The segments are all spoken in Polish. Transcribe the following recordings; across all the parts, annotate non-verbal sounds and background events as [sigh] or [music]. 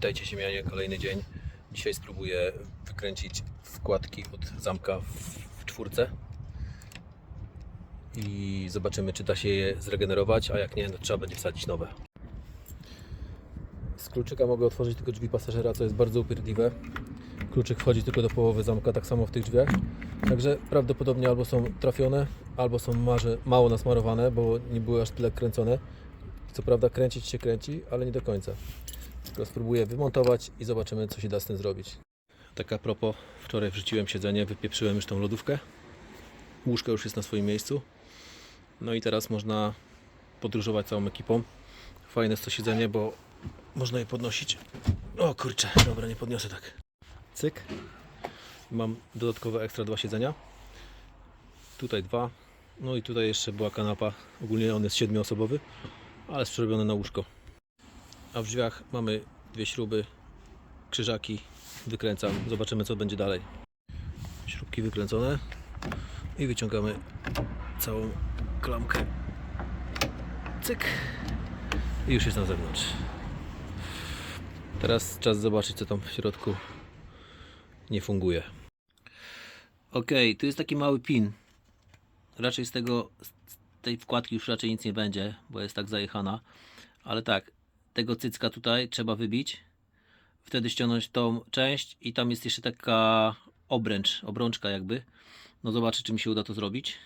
Witajcie ziemianie, kolejny dzień. Dzisiaj spróbuję wykręcić wkładki od zamka w, czwórce. I zobaczymy, czy da się je zregenerować, a jak nie, to trzeba będzie wsadzić nowe. Z kluczyka mogę otworzyć tylko drzwi pasażera, co jest bardzo upierdliwe. Kluczyk wchodzi tylko do połowy zamka, tak samo w tych drzwiach. Także prawdopodobnie albo są trafione, albo są marze, mało nasmarowane, bo nie były aż tyle kręcone. Co prawda kręcić się kręci, ale nie do końca. Tylko spróbuję wymontować i zobaczymy, co się da z tym zrobić. Tak a propos, wczoraj wrzuciłem siedzenie, wypieprzyłem już tą lodówkę. Łóżko już jest na swoim miejscu. No i teraz można podróżować całą ekipą. Fajne jest to siedzenie, bo można je podnosić. O kurczę, dobra, nie podniosę tak. Cyk. Mam dodatkowe ekstra dwa siedzenia. Tutaj dwa. No i tutaj jeszcze była kanapa. Ogólnie on jest siedmioosobowy, ale przerobiony na łóżko. A w drzwiach mamy dwie śruby, krzyżaki. Wykręcam. Zobaczymy co będzie dalej. Śrubki wykręcone i wyciągamy całą klamkę. Cyk. I już jest na zewnątrz. Teraz czas zobaczyć co tam w środku nie funguje. Ok, tu jest taki mały pin. Raczej z tego z tej wkładki już raczej nic nie będzie, bo jest tak zajechana. Ale tak, tego cycka tutaj trzeba wybić. Wtedy ściągnąć tą część i tam jest jeszcze taka obręcz, obrączka jakby. No zobaczę czy mi się uda to zrobić.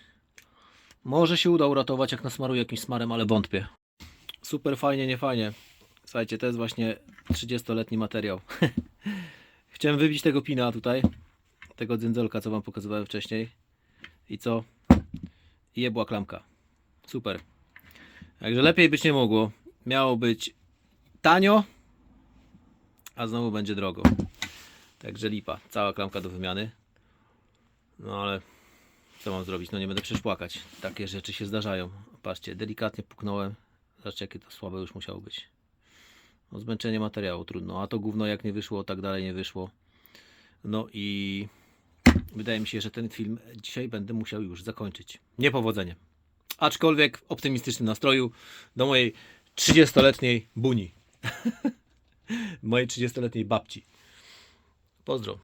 Może się uda uratować jak nasmaruję jakimś smarem, ale wątpię. Super fajnie, nie fajnie. Słuchajcie, to jest właśnie 30-letni materiał. [laughs] Chciałem wybić tego pina tutaj, tego dzyndzolka, co wam pokazywałem wcześniej. I co? I jebła klamka. Super. Także lepiej być nie mogło. Miało być tanio, a znowu będzie drogo. Także lipa. Cała klamka do wymiany. No ale co mam zrobić? No nie będę przecież płakać. Takie rzeczy się zdarzają. Patrzcie, delikatnie puknąłem. Zobaczcie, jakie to słabe już musiało być. No, zmęczenie materiału, trudno. A to gówno jak nie wyszło, tak dalej nie wyszło. No i wydaje mi się, że ten film dzisiaj będę musiał już zakończyć. Niepowodzeniem. Aczkolwiek w optymistycznym nastroju do mojej 30-letniej buni. [laughs] mojej 30-letniej babci. Pozdro.